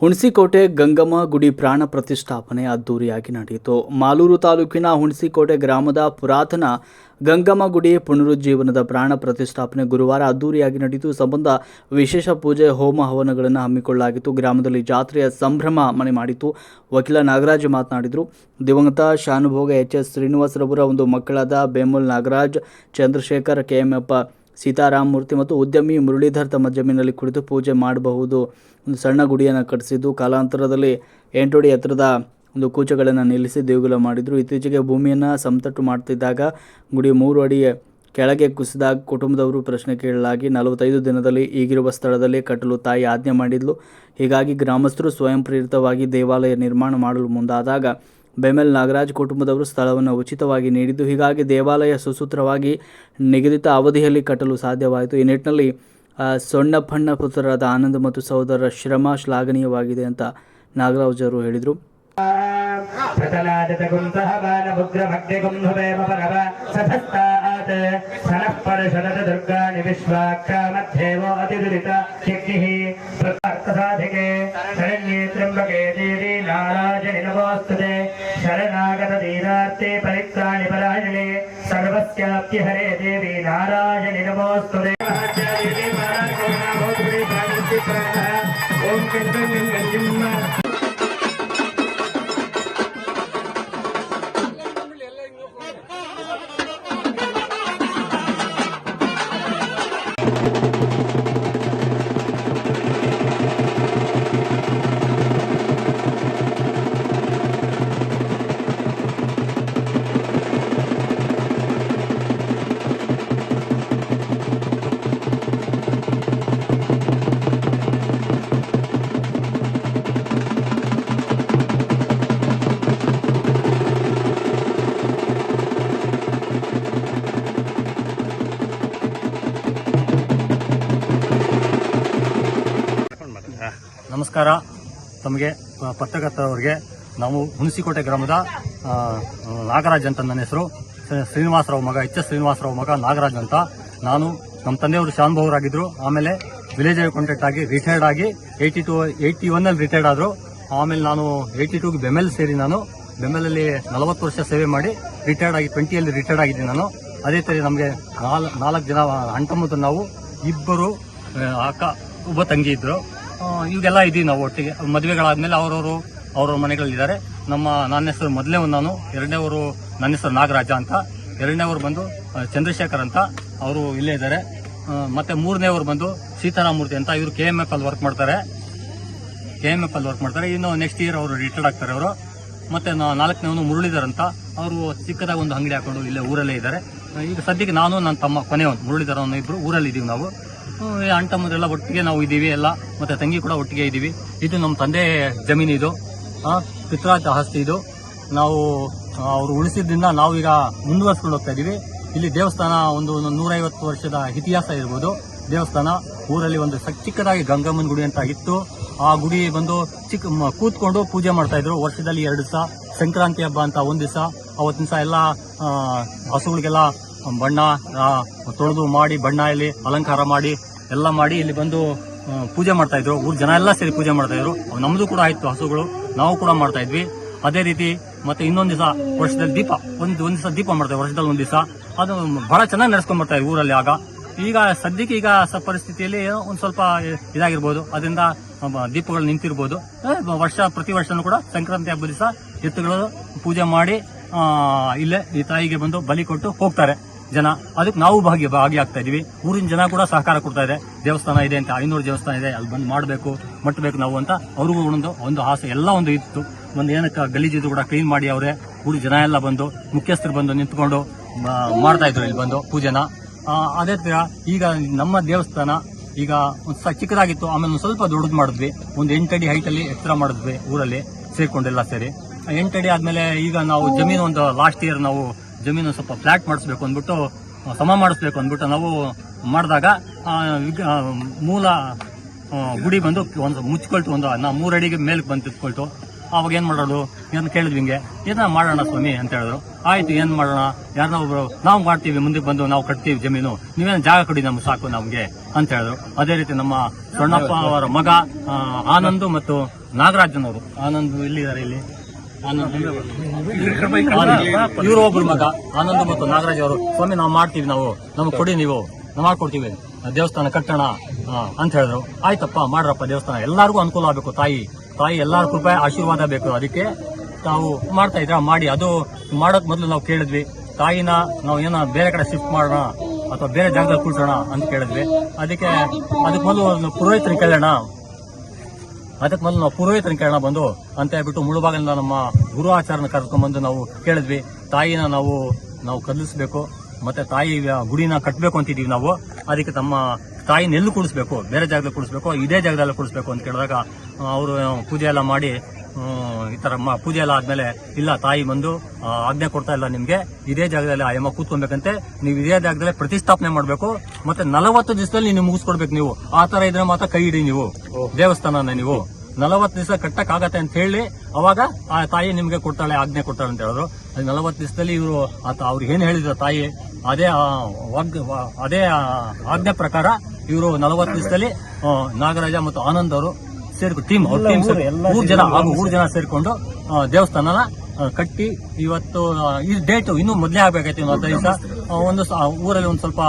ಹುಣಸಿಕೋಟೆ ಗಂಗಮ್ಮ ಗುಡಿ ಪ್ರಾಣ ಪ್ರತಿಷ್ಠಾಪನೆ ಅದ್ದೂರಿಯಾಗಿ ನಡೆಯಿತು. ಮಾಲೂರು ತಾಲೂಕಿನ ಹುಣಸಿಕೋಟೆ ಗ್ರಾಮದ ಪುರಾತನ ಗಂಗಮ್ಮ ಗುಡಿ ಪುನರುಜ್ಜೀವನದ ಪ್ರಾಣ ಪ್ರತಿಷ್ಠಾಪನೆ ಗುರುವಾರ ಅದ್ದೂರಿಯಾಗಿ ನಡೆಯಿತು. ಸಂಬಂಧ ವಿಶೇಷ ಪೂಜೆ, ಹೋಮ ಹವನಗಳನ್ನು ಹಮ್ಮಿಕೊಳ್ಳಲಾಗಿತ್ತು. ಗ್ರಾಮದಲ್ಲಿ ಜಾತ್ರೆಯ ಸಂಭ್ರಮ ಮನೆ ಮಾಡಿತು ವಕೀಲ ನಾಗರಾಜ್ ಮಾತನಾಡಿದರು. ದಿವಂಗತ ಶಾನುಭೋಗ ಎಚ್ ಎಸ್ ಶ್ರೀನಿವಾಸರವರ ಒಂದು ಮಕ್ಕಳಾದ ಬೇಮುಲ್ ನಾಗರಾಜ್, ಚಂದ್ರಶೇಖರ್ ಕೆಎಂಎಪ್ಪ ಸೀತಾರಾಮ್ ಮೂರ್ತಿ ಮತ್ತು ಉದ್ಯಮಿ ಮುರಳೀಧರ್ ತಮ್ಮ ಜಮೀನಲ್ಲಿ ಕುಳಿತು ಪೂಜೆ ಮಾಡಬಹುದು. ಒಂದು ಸಣ್ಣ ಗುಡಿಯನ್ನು ಕಟ್ಟಿಸಿದ್ದು ಕಾಲಾಂತರದಲ್ಲಿ ಎಂಟೋಡಿ ಎತ್ತರದ ಒಂದು ಕೂಚಗಳನ್ನು ನಿಲ್ಲಿಸಿ ದೇಗುಲ ಮಾಡಿದರು. ಇತ್ತೀಚೆಗೆ ಭೂಮಿಯನ್ನು ಸಮತಟ್ಟು ಮಾಡ್ತಿದ್ದಾಗ ಗುಡಿ ಮೂರು ಅಡಿ ಕೆಳಗೆ ಕುಸಿದಾಗ ಕುಟುಂಬದವರು ಪ್ರಶ್ನೆ ಕೇಳಲಾಗಿ ನಲವತ್ತೈದು ದಿನದಲ್ಲಿ ಈಗಿರುವ ಸ್ಥಳದಲ್ಲಿ ಕಟ್ಟಲು ತಾಯಿ ಆಜ್ಞೆ ಮಾಡಿದ್ಲು. ಹೀಗಾಗಿ ಗ್ರಾಮಸ್ಥರು ಸ್ವಯಂ ಪ್ರೇರಿತವಾಗಿ ದೇವಾಲಯ ನಿರ್ಮಾಣ ಮಾಡಲು ಮುಂದಾದಾಗ ಬೆಮೆಲ್ ನಾಗರಾಜ್ ಕುಟುಂಬದವರು ಸ್ಥಳವನ್ನು ಉಚಿತವಾಗಿ ನೀಡಿದ್ದು. ಹೀಗಾಗಿ ದೇವಾಲಯ ಸುಸೂತ್ರವಾಗಿ ನಿಗದಿತ ಅವಧಿಯಲ್ಲಿ ಕಟ್ಟಲು ಸಾಧ್ಯವಾಯಿತು. ಈ ನಿಟ್ಟಿನಲ್ಲಿ ಸೊಣ್ಣಪ್ಪಣ್ಣ ಪುತ್ರರಾದ ಆನಂದ್ ಮತ್ತು ಸಹೋದರರ ಶ್ರಮ ಶ್ಲಾಘನೀಯವಾಗಿದೆ ಅಂತ ನಾಗರಾಜ್ ಅವರು ಹೇಳಿದರು. ತ್ರ್ಯಂಬಕೆ ದೇವಿ बाणमुग्रमग्निगुं हुवेम परव सधस्तात् सनः परशरद दुर्गाणि विश्वाक्षामध्येवो अतिदुरित शक्तिः प्रतार्थसाधिके शरण्ये त्र्यम्बके देवी नारायणि नमोऽस्तुते शरणागत दीनार्ते परित्राणि परायणे सर्वस्याप्ति हरे देवी नारायणि नमोऽस्तुते ॐ ನಮಸ್ಕಾರ. ತಮಗೆ ಪತ್ರಕರ್ತರವ್ರಿಗೆ ನಾವು ಹುಣಸಿಕೋಟೆ ಗ್ರಾಮದ ನಾಗರಾಜ್ ಅಂತ ನನ್ನ ಹೆಸರು. ಶ್ರೀ- ಶ್ರೀನಿವಾಸರಾವ್ ಮಗ ಎಚ್ ಎಸ್ ಶ್ರೀನಿವಾಸರಾವ್ ಮಗ ನಾಗರಾಜ್ ಅಂತ. ನಾನು ನಮ್ಮ ತಂದೆಯವರು ಶಾನುಭವರಾಗಿದ್ದರು ಆಮೇಲೆ ವಿಲೇಜ್ ಕಾಂಟ್ರಾಕ್ಟ್ ಆಗಿ ರಿಟೈರ್ಡ್ ಆಗಿ ಏಯ್ಟಿ ಟು ಏಯ್ಟಿ ಒನ್ನಲ್ಲಿ ರಿಟೈರ್ಡ್ ಆದರು. ಆಮೇಲೆ ನಾನು ಏಯ್ಟಿ ಟೂಗೆ ಬೆಮೆಲ್ ಸೇರಿ ನಾನು ಬೆಮೆಲಲ್ಲಿ ನಲವತ್ತು ವರ್ಷ ಸೇವೆ ಮಾಡಿ ರಿಟೈರ್ಡ್ ಆಗಿ ಟ್ವೆಂಟಿಯಲ್ಲಿ ರಿಟೈರ್ಡ್ ಆಗಿದ್ದೀನಿ ನಾನು. ಅದೇ ಥರ ನಮಗೆ ನಾಲ್ಕು ಜನ ಅಂಟಮ್ಮದ ನಾವು ಇಬ್ಬರು ಅಕ್ಕ ಒಬ್ಬ ತಂಗಿ ಇದ್ರು. ಆ, ಇವಾಗೆಲ್ಲ ಇದ್ದೀವಿ ನಾವು ಒಟ್ಟಿಗೆ. ಮದುವೆಗಳಾದ್ಮೇಲೆ ಅವರವರು ಅವ್ರವ್ರ ಮನೆಗಳಲ್ಲಿದ್ದಾರೆ ನಮ್ಮ ನನ್ನ ಹೆಸರು ಮೊದಲನೇ ನಾನು ಎರಡನೇವರು ನನ್ನ ಹೆಸರು ನಾಗರಾಜ ಅಂತ ಎರಡನೇವರು ಬಂದು ಚಂದ್ರಶೇಖರ್ ಅಂತ ಅವರು ಇಲ್ಲೇ ಇದ್ದಾರೆ. ಮತ್ತು ಮೂರನೇವರು ಬಂದು ಸೀತಾರಾಮೂರ್ತಿ ಅಂತ ಇವರು ಕೆ ಎಂ ಎಫ್ ಅಲ್ಲಿ ವರ್ಕ್ ಮಾಡ್ತಾರೆ. ಕೆ ಎಂ ಎಫ್ ಅಲ್ಲಿ ವರ್ಕ್ ಮಾಡ್ತಾರೆ. ಇನ್ನು ನೆಕ್ಸ್ಟ್ ಇಯರ್ ಅವರು ರಿಟೈರ್ಡ್ ಆಗ್ತಾರೆ ಅವರು. ಮತ್ತೆ ನಾಲ್ಕನೇವನು ಮುರಳೀಧರ್ ಅಂತ ಅವರು ಚಿಕ್ಕದಾಗಿ ಒಂದು ಅಂಗಡಿ ಹಾಕೊಂಡು ಇಲ್ಲೇ ಊರಲ್ಲೇ ಇದ್ದಾರೆ. ಈಗ ಸದ್ಯಕ್ಕೆ ನಾನು ನನ್ನ ತಮ್ಮ ಕೊನೆಯವನು, ಮುರಳೀಧರ್ ಅವನು ಇಬ್ಬರು ಊರಲ್ಲಿ ಇದೀವಿ ನಾವು. ಅಣ್ಣ ತಮ್ಮದೆಲ್ಲ ಒಟ್ಟಿಗೆ ನಾವು ಇದ್ದೀವಿ ಎಲ್ಲ. ಮತ್ತೆ ತಂಗಿ ಕೂಡ ಒಟ್ಟಿಗೆ ಇದ್ದೀವಿ. ಇದು ನಮ್ಮ ತಂದೆ ಜಮೀನು ಇದು. ಪಿತ್ರಾಜ ಆಸ್ತಿ ಇದು. ನಾವು ಅವರು ಉಳಿಸಿದ್ರಿಂದ ನಾವು ಈಗ ಮುಂದುವರ್ಸ್ಕೊಂಡು ಹೋಗ್ತಾ ಇದೀವಿ ಇಲ್ಲಿ ದೇವಸ್ಥಾನ ಒಂದು ನೂರೈವತ್ತು ವರ್ಷದ ಇತಿಹಾಸ ಇರ್ಬೋದು. ದೇವಸ್ಥಾನ, ಊರಲ್ಲಿ ಒಂದು ಚಿಕ್ಕದಾಗಿ ಗಂಗಮ್ಮನ ಗುಡಿ ಅಂತ ಇತ್ತು. ಆ ಗುಡಿ ಬಂದು ಚಿಕ್ಕ ಕೂತ್ಕೊಂಡು ಪೂಜೆ ಮಾಡ್ತಾ ಇದ್ರು. ವರ್ಷದಲ್ಲಿ ಎರಡು ದಿವಸ. ಸಂಕ್ರಾಂತಿ ಹಬ್ಬ ಅಂತ ಒಂದು ದಿವಸ ಅವತ್ತಿನ ದಿವಸ ಎಲ್ಲ ಹಸುಗಳಿಗೆಲ್ಲ ಬಣ್ಣ ತೊಳೆದು ಮಾಡಿ, ಬಣ್ಣ ಇಲ್ಲಿ ಅಲಂಕಾರ ಮಾಡಿ, ಎಲ್ಲ ಮಾಡಿ ಇಲ್ಲಿ ಬಂದು ಪೂಜೆ ಮಾಡ್ತಾ ಇದ್ರು. ಊರ್ ಜನ ಎಲ್ಲ ಸೇರಿ ಪೂಜೆ ಮಾಡ್ತಾ ಇದ್ರು. ನಮ್ದು ಕೂಡ ಆಯ್ತು, ಹಸುಗಳು. ನಾವು ಕೂಡ ಮಾಡ್ತಾ ಇದ್ವಿ. ಅದೇ ರೀತಿ ಮತ್ತೆ ಇನ್ನೊಂದ್ ದಿವಸ ವರ್ಷದಲ್ಲಿ ದೀಪ. ಒಂದ್ ಒಂದ್ ದಿವಸ ದೀಪ ಮಾಡ್ತಾರೆ ವರ್ಷದಲ್ಲಿ ಒಂದ್ ದಿವಸ. ಅದು ಬಹಳ ಚೆನ್ನಾಗಿ ನಡೆಸ್ಕೊಂಡ್ ಬರ್ತಾ ಇದ್ವಿ ಊರಲ್ಲಿ ಆಗ. ಈಗ ಸದ್ಯಕ್ಕೆ ಈಗ ಪರಿಸ್ಥಿತಿಯಲ್ಲಿ ಒಂದ್ ಸ್ವಲ್ಪ ಇದಾಗಿರ್ಬೋದು. ಅದರಿಂದ ದೀಪಗಳು ನಿಂತಿರ್ಬೋದು. ವರ್ಷ, ಪ್ರತಿ ವರ್ಷನೂ ಕೂಡ ಸಂಕ್ರಾಂತಿ ಹಬ್ಬದ ದಿವಸ ಎತ್ತುಗಳು ಪೂಜೆ ಮಾಡಿ ಇಲ್ಲೇ ಈ ತಾಯಿಗೆ ಬಂದು ಬಲಿ ಕೊಟ್ಟು ಹೋಗ್ತಾರೆ ಜನ. ಅದಕ್ಕೆ ನಾವು ಭಾಗಿ ಭಾಗಿಯಾಗ್ತಾ ಇದೀವಿ. ಊರಿನ ಜನ ಕೂಡ ಸಹಕಾರ ಕೊಡ್ತಾ ಇದೆ. ದೇವಸ್ಥಾನ ಇದೆ ಅಂತ, ಐನೂರು ದೇವಸ್ಥಾನ ಇದೆ, ಅಲ್ಲಿ ಬಂದು ಮಾಡಬೇಕು ಮಟ್ಟಬೇಕು ನಾವು ಅಂತ ಅವ್ರಿಗೂ ಒಂದು ಒಂದು ಆಸೆ, ಎಲ್ಲ ಒಂದು ಇತ್ತು. ಒಂದು ಏನಕ್ಕೆ, ಗಲೀಜಿದ್ದು ಕೂಡ ಕ್ಲೀನ್ ಮಾಡಿ ಅವರೇ. ಊರಿನ ಜನ ಎಲ್ಲ ಬಂದು, ಮುಖ್ಯಸ್ಥರು ಬಂದು ನಿಂತ್ಕೊಂಡು ಮಾಡ್ತಾ ಇದ್ರು ಇಲ್ಲಿ ಬಂದು ಪೂಜೆನ. ಅದೇ ತರ ಈಗ ನಮ್ಮ ದೇವಸ್ಥಾನ ಈಗ ಒಂದು ಚಿಕ್ಕದಾಗಿತ್ತು, ಆಮೇಲೆ ಒಂದು ಸ್ವಲ್ಪ ದೊಡ್ಡದು ಮಾಡಿದ್ವಿ. ಒಂದು ಎಂಟು ಹೈಟ್ ಅಲ್ಲಿ ಎತ್ತರ ಮಾಡಿದ್ವಿ ಊರಲ್ಲಿ ಸೇರ್ಕೊಂಡೆಲ್ಲ ಸೇರಿ. ಆ ಅಡಿ ಆದ್ಮೇಲೆ ಈಗ ನಾವು ಜಮೀನು ಒಂದು ಲಾಸ್ಟ್ ಇಯರ್ ನಾವು ಜಮೀನು ಸ್ವಲ್ಪ ಫ್ಲಾಟ್ ಮಾಡಿಸ್ಬೇಕು ಅಂದ್ಬಿಟ್ಟು ಸಮ ಮಾಡಿಸ್ಬೇಕು ಅಂದ್ಬಿಟ್ಟು ನಾವು ಮಾಡಿದಾಗ ಮೂಲ ಗುಡಿ ಬಂದು ಒಂದು ಮುಚ್ಕೊಳ್ತು ಒಂದು ನಾ ಮೂರಡಿಗೆ ಮೇಲೆ ಬಂದು ತಿತ್ಕೊಳ್ತು ಅವಾಗ ಏನು ಮಾಡೋದು? ಏನು ಕೇಳಿದ್ವಿ ಹಿಂಗೆ. ಏನ ಮಾಡೋಣ ಸ್ವಾಮಿ ಅಂತ ಹೇಳಿದ್ರು. ಆಯ್ತು ಏನು ಮಾಡೋಣ? ಯಾರನ್ನ ಒಬ್ರು ನಾವು ಮಾಡ್ತೀವಿ ಮುಂದೆ ಬಂದು ನಾವು ಕಟ್ತೀವಿ ಜಮೀನು. ನೀವೇನು ಜಾಗ ಕೊಡಿ ನಮ್ಗೆ ಸಾಕು ನಮಗೆ ಅಂತ ಹೇಳಿದ್ರು. ಅದೇ ರೀತಿ ನಮ್ಮ ಸೊಣ್ಣಪ್ಪ ಅವರ ಮಗ ಆನಂದು ಮತ್ತು ನಾಗರಾಜನವರು. ಆನಂದ್ ಎಲ್ಲಿದ್ದಾರೆ ಇಲ್ಲಿ? ಇವರು ಒಬ್ಬರು ಮಗ ಆನಂದ ಮತ್ತು ನಾಗರಾಜ್ ಅವರು, ಸ್ವಾಮಿ, ನಾವು ಮಾಡ್ತೀವಿ ನಾವು. ನಮ್ಗೆ ಕೊಡಿ ನೀವು. ನಾವು ಮಾಡ್ಕೊಡ್ತೀವಿ. ದೇವಸ್ಥಾನ ಕಟ್ಟೋಣ ಅಂತ ಹೇಳಿದ್ರು. ಆಯ್ತಪ್ಪ, ಮಾಡ್ರಪ್ಪ ದೇವಸ್ಥಾನ. ಎಲ್ಲರಿಗೂ ಅನುಕೂಲ ಆಗಬೇಕು, ತಾಯಿ. ತಾಯಿ, ಎಲ್ಲರ ಕೃಪೆ, ಆಶೀರ್ವಾದ ಬೇಕು. ಅದಕ್ಕೆ ತಾವು ಮಾಡ್ತಾ ಇದ್ರ ಮಾಡಿ. ಅದು ಮಾಡೋಕ್ ಮೊದಲು ನಾವು ಕೇಳಿದ್ವಿ. ತಾಯಿನ ನಾವು ಏನೋ ಬೇರೆ ಕಡೆ ಶಿಫ್ಟ್ ಮಾಡೋಣ ಅಥವಾ ಬೇರೆ ಜಾಗದಲ್ಲಿ ಕೂಡೋಣ ಅಂತ ಕೇಳಿದ್ವಿ. ಅದಕ್ಕೆ ಅದಕ್ಕೆ ಮೊದಲು ಪುರೋಹಿತರಿಗೆ ಕೇಳೋಣ. ಅದಕ್ಕೆ ಮೊದಲು ನಾವು ಪುರೋಹಿತನ ಕೇಳೋಣ ಬಂದು, ಅಂತ ಹೇಳ್ಬಿಟ್ಟು ಮುಳುಬಾಗಿಲಿಂದ ನಮ್ಮ ಗುರು ಆಚಾರನ ಕರ್ಕೊಂಡ್ಬಂದು ನಾವು ಕೇಳಿದ್ವಿ. ತಾಯಿನ ನಾವು ನಾವು ಕದಲಿಸ್ಬೇಕು, ಮತ್ತೆ ತಾಯಿ ಗುಡಿನ ಕಟ್ಟಬೇಕು ಅಂತಿದ್ದೀವಿ ನಾವು. ಅದಕ್ಕೆ ತಮ್ಮ ತಾಯಿನ ಎಲ್ಲಿ ಕೂಡಿಸ್ಬೇಕು? ಬೇರೆ ಜಾಗದಲ್ಲಿ ಕೂಡಿಸ್ಬೇಕು, ಇದೇ ಜಾಗದಲ್ಲಿ ಕೂಡಿಸ್ಬೇಕು ಅಂತ ಕೇಳಿದಾಗ ಅವರು ಪೂಜೆ ಎಲ್ಲ ಮಾಡಿ ಈ ತರ ಪೂಜೆ ಎಲ್ಲ ಆದ್ಮೇಲೆ ಇಲ್ಲ ತಾಯಿ ಬಂದು ಆಜ್ಞೆ ಕೊಡ್ತಾ ಇಲ್ಲ ನಿಮ್ಗೆ ಇದೇ ಜಾಗದಲ್ಲಿ ಆ ಯಮ್ಮ ಕೂತ್ಕೊಬೇಕಂತೆ ನೀವು ಇದೇ ಜಾಗದಲ್ಲಿ ಪ್ರತಿಷ್ಠಾಪನೆ ಮಾಡಬೇಕು ಮತ್ತೆ ನಲವತ್ತು ದಿವಸದಲ್ಲಿ ನೀವು ಮುಗಿಸ್ಕೊಡ್ಬೇಕು ನೀವು. ಆ ತರ ಇದ್ರೆ ಮಾತ್ರ ಕೈ ಹಿಡಿ ನೀವು ದೇವಸ್ಥಾನನ ನೀವು. ನಲವತ್ತು ದಿವಸ ಕಟ್ಟಕ್ ಆಗತ್ತೆ ಅಂತ ಹೇಳಿ ಅವಾಗ ಆ ತಾಯಿ ನಿಮ್ಗೆ ಕೊಡ್ತಾಳೆ ಆಜ್ಞೆ ಕೊಡ್ತಾಳೆ ಅಂತ ಹೇಳಿದ್ರು. ಅದು ನಲವತ್ತು ದಿವಸದಲ್ಲಿ ಇವರು ಆತ ಅವ್ರಿಗೆ ಏನ್ ಹೇಳಿದ್ರು ತಾಯಿ ಅದೇ ಅದೇ ಆಜ್ಞೆ ಪ್ರಕಾರ ಇವರು ನಲವತ್ತು ದಿವಸದಲ್ಲಿ ನಾಗರಾಜ ಮತ್ತು ಆನಂದ್ ಅವರು ಸೇರ್ಕೊಂಡು ಟೀಮ್ ಅವ್ರ ಟೀಮ್ ಮೂರು ಜನ ಹಾಗೂ ಮೂರು ಜನ ಸೇರ್ಕೊಂಡು ದೇವಸ್ಥಾನನ ಕಟ್ಟಿ ಇವತ್ತು ಈ ಡೇಟ್ ಇನ್ನೂ ಮೊದಲೇ ಆಗ್ಬೇಕಾಯ್ತು ಇನ್ನು ಹದಿನೈದು ದಿವಸ. ಒಂದು ಸ- ಊರಲ್ಲಿ ಒಂದು ಸ್ವಲ್ಪ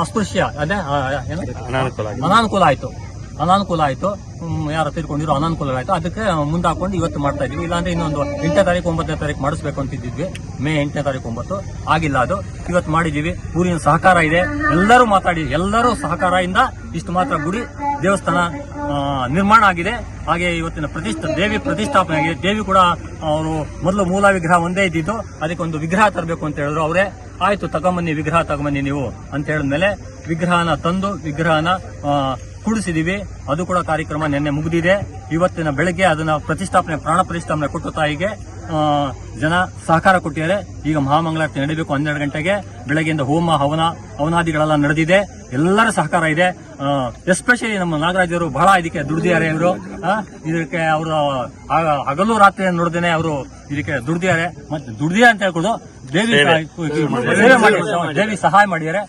ಅಸ್ಪೃಶ್ಯ ಅದೇ ಅನಾನುಕೂಲ ಆಯ್ತು. ಅನಾನುಕೂಲ ಆಯ್ತು. ಯಾರ ತಿಳ್ಕೊಂಡಿರೋ ಅನಾನುಕೂಲ ಆಯ್ತು. ಅದಕ್ಕೆ ಮುಂದಾಕೊಂಡು ಇವತ್ತು ಮಾಡ್ತಾ ಇದೀವಿ. ಇಲ್ಲಾಂದ್ರೆ ಇನ್ನೊಂದು ಎಂಟನೇ ತಾರೀಕು ಒಂಬತ್ತನೇ ತಾರೀಕು ಮಾಡಿಸ್ಬೇಕು ಅಂತಿದ್ವಿ ಮೇ ಎಂಟನೇ ತಾರೀಕು ಒಂಬತ್ತು. ಆಗಿಲ್ಲ ಅದು. ಇವತ್ತು ಮಾಡಿದೀವಿ ಊರಿನ ಸಹಕಾರ ಇದೆ. ಎಲ್ಲರೂ ಮಾತಾಡಿ ಎಲ್ಲರೂ ಸಹಕಾರದಿಂದ ಇಷ್ಟು ಮಾತ್ರ ಗುಡಿ ದೇವಸ್ಥಾನ ನಿರ್ಮಾಣ ಆಗಿದೆ. ಹಾಗೆ ಇವತ್ತಿನ ಪ್ರತಿಷ್ಠ, ದೇವಿ ಪ್ರತಿಷ್ಠಾಪನೆ ಆಗಿದೆ ದೇವಿ ಕೂಡ ಅವರು ಮೊದಲು ಮೂಲ ವಿಗ್ರಹ ಒಂದೇ ಇದ್ದಿದ್ದು, ಅದಕ್ಕೆ ಒಂದು ವಿಗ್ರಹ ತರಬೇಕು ಅಂತ ಹೇಳಿದ್ರು ಅವರೇ. ಆಯ್ತು, ತಗೊಂಬನ್ನಿ, ವಿಗ್ರಹ ತಗೊಂಬನ್ನಿ ನೀವು ಅಂತ ಹೇಳಿದ್ಮೇಲೆ ವಿಗ್ರಹನ ತಂದು, ವಿಗ್ರಹನ ಕೂಡಿಸಿದೀವಿ. ಅದು ಕೂಡ ಕಾರ್ಯಕ್ರಮ ನಿನ್ನೆ ಮುಗಿದಿದೆ. ಇವತ್ತಿನ ಬೆಳಗ್ಗೆ ಅದನ್ನ ಪ್ರತಿಷ್ಠಾಪನೆ, ಪ್ರಾಣ ಪ್ರತಿಷ್ಠಾಪನೆ ಕೊಟ್ಟು ತಾಯಿಗೆ ಜನ ಸಹಕಾರ ಕೊಟ್ಟಿದ್ದಾರೆ. ಈಗ ಮಹಾಮಂಗಳಾರತಿ ನಡೀಬೇಕು ಹನ್ನೆರಡು ಗಂಟೆಗೆ. ಬೆಳಗ್ಗೆಯಿಂದ ಹೋಮ, ಹವನ, ಹವನಾದಿಗಳೆಲ್ಲ ನಡೆದಿದೆ. ಎಲ್ಲರ ಸಹಕಾರ ಇದೆ. ಎಸ್ಪೆಷಲಿ ನಮ್ಮ ನಾಗರಾಜರು ಬಹಳ ಇದಕ್ಕೆ ದುಡ್ದಿದ್ದಾರೆ ಇವರು. ಇದಕ್ಕೆ ಅವರು ಹಗಲು ರಾತ್ರಿ ನೋಡ್ದೇನೆ ಅವರು ಇದಕ್ಕೆ ದುಡ್ದಿದ್ದಾರೆ. ಮತ್ತೆ ದುಡ್ದಿದೆ ಅಂತ ಹೇಳ್ಕೊಂಡು. ದೇವಿ ಸೇವೆ. ಮಾಡಿದ್ದಾರೆ. ದೇವಿ ಸಹಾಯ ಮಾಡಿದ್ದಾರೆ.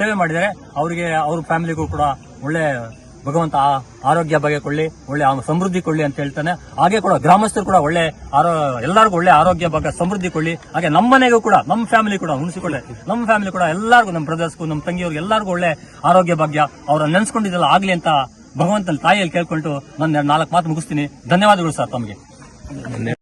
ಸೇವೆ ಮಾಡಿದ್ದಾರೆ. ಅವರಿಗೆ ಅವ್ರ ಫ್ಯಾಮಿಲಿಗೂ ಕೂಡ ಒಳ್ಳೆ ಭಗವಂತ ಆರೋಗ್ಯ ಬಗ್ಗೆ ಕೊಳ್ಳಿ ಒಳ್ಳೆ ಸಮೃದ್ಧಿ ಕೊಳ್ಳಿ ಅಂತ ಹೇಳ್ತಾನೆ. ಹಾಗೆ ಕೂಡ ಗ್ರಾಮಸ್ಥರು ಕೂಡ ಒಳ್ಳೆ ಆರೋ, ಎಲ್ಲರಿಗೂ ಒಳ್ಳೆ ಆರೋಗ್ಯ ಬಗ್ಗೆ ಸಮೃದ್ಧಿ ಕೊಳ್ಳಿ. ಹಾಗೆ ನಮ್ಮ ಮನೆಗೂ ಕೂಡ, ನಮ್ಮ ಫ್ಯಾಮಿಲಿ ಕೂಡ ಉಣಿಸಿಕೊಳ್ಳೆ. ನಮ್ಮ ಫ್ಯಾಮಿಲಿ ಕೂಡ ಎಲ್ಲರಿಗೂ, ನಮ್ಮ ಬ್ರದರ್ಸ್ಗೂ ನಮ್ಮ ತಂಗಿಯವ್ರಿಗೆ ಎಲ್ಲರಿಗೂ ಒಳ್ಳೆ ಆರೋಗ್ಯ ಭಾಗ್ಯ ಅವ್ರ ನೆನ್ಸ್ಕೊಂಡಿದ್ದೆಲ್ಲ ಆಗ್ಲಿ ಅಂತ ಭಗವಂತನ ತಾಯಿಯಲ್ಲಿ ಕೇಳ್ಕೊಂಡು ನಾನು ನಾಲ್ಕು ಮಾತು ಮುಗಿಸ್ತೀನಿ. ಧನ್ಯವಾದಗಳು ಸರ್ ತಮಗೆ.